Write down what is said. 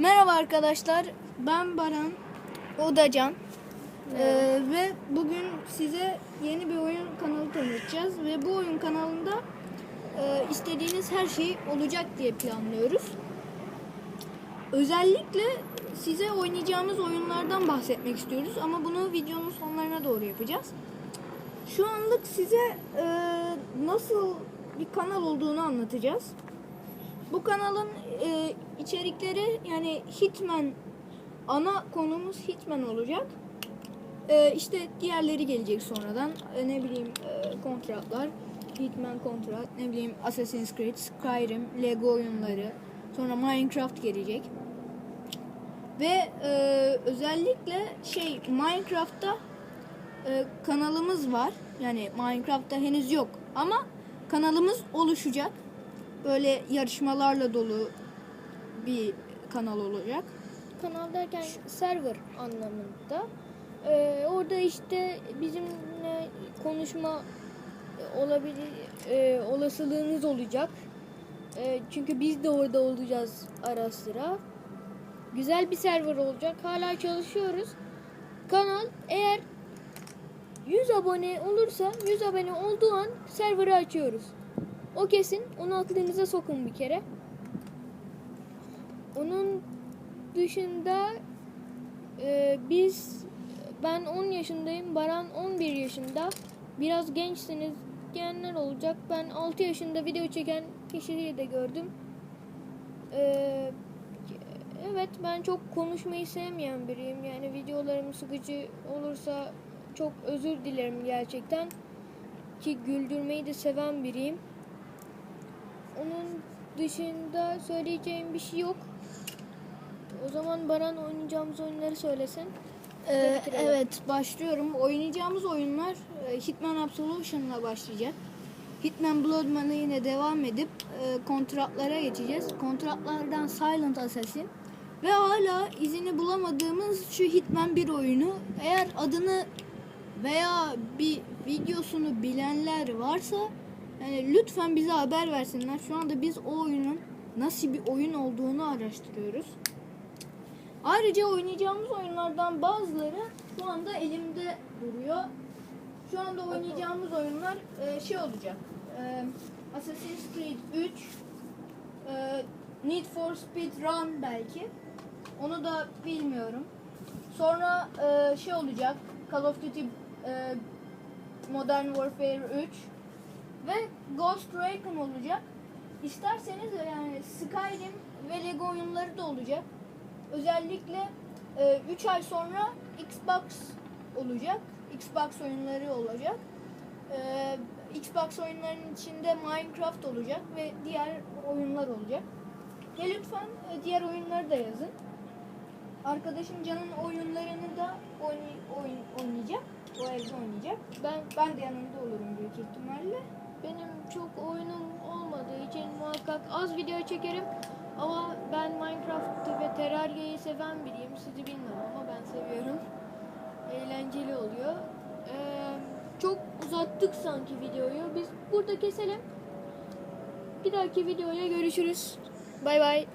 Merhaba arkadaşlar, ben Baran, o. Ee, ve bugün size yeni bir oyun kanalı tanıtacağız ve bu oyun kanalında e, istediğiniz her şey olacak diye planlıyoruz. Özellikle size oynayacağımız oyunlardan bahsetmek istiyoruz ama bunu videonun sonlarına doğru yapacağız. Şu anlık size e, nasıl bir kanal olduğunu anlatacağız. Bu kanalın e, içerikleri yani Hitman ana konumuz Hitman olacak. E, işte diğerleri gelecek sonradan. E, ne bileyim e, kontratlar, Hitman kontrat, ne bileyim Assassin's Creed, Skyrim, Lego oyunları, sonra Minecraft gelecek. Ve e, özellikle şey Minecraft'ta e, kanalımız var. Yani Minecraft'ta henüz yok ama kanalımız oluşacak. Böyle yarışmalarla dolu bir kanal olacak. Kanal derken server anlamında. Ee, orada işte bizimle konuşma olabilir e, olasılığınız olacak. E, çünkü biz de orada olacağız ara sıra. Güzel bir server olacak. Hala çalışıyoruz. Kanal eğer 100 abone olursa 100 abone olduğu an server'ı açıyoruz. O kesin. Onu aklınıza sokun bir kere. Onun dışında e, biz ben 10 yaşındayım. Baran 11 yaşında. Biraz gençsiniz diyenler olacak. Ben 6 yaşında video çeken kişiyi de gördüm. E, evet ben çok konuşmayı sevmeyen biriyim. Yani videolarım sıkıcı olursa çok özür dilerim gerçekten. Ki güldürmeyi de seven biriyim. Onun dışında söyleyeceğim bir şey yok. O zaman Baran oynayacağımız oyunları söylesin. Ee, evet başlıyorum. Oynayacağımız oyunlar e, Hitman Absolution'la başlayacak. Hitman Blood yine devam edip e, kontratlara geçeceğiz. Kontratlardan Silent Assassin ve hala izini bulamadığımız şu Hitman 1 oyunu. Eğer adını veya bir videosunu bilenler varsa yani lütfen bize haber versinler. Şu anda biz o oyunun nasıl bir oyun olduğunu araştırıyoruz. Ayrıca oynayacağımız oyunlardan bazıları şu anda elimde duruyor. Şu anda oynayacağımız oyunlar e, şey olacak. E, Assassin's Creed 3, e, Need for Speed Run belki. Onu da bilmiyorum. Sonra şey olacak. Call of Duty Modern Warfare 3 ve Ghost Recon olacak. İsterseniz yani Skyrim ve Lego oyunları da olacak. Özellikle 3 ay sonra Xbox olacak. Xbox oyunları olacak. E, Xbox oyunlarının içinde Minecraft olacak ve diğer oyunlar olacak. Ve lütfen e, diğer oyunları da yazın. Arkadaşım Can'ın oyunlarını da oynay- oyun oynayacak. O evde oynayacak. Ben Ben de yanında olurum büyük ihtimalle. Çok oyunum olmadığı için muhakkak az video çekerim. Ama ben Minecraft'ı ve Terraria'yı seven biriyim. Sizi bilmiyorum ama ben seviyorum. Eğlenceli oluyor. Ee, çok uzattık sanki videoyu. Biz burada keselim. Bir dahaki videoya görüşürüz. Bay bay.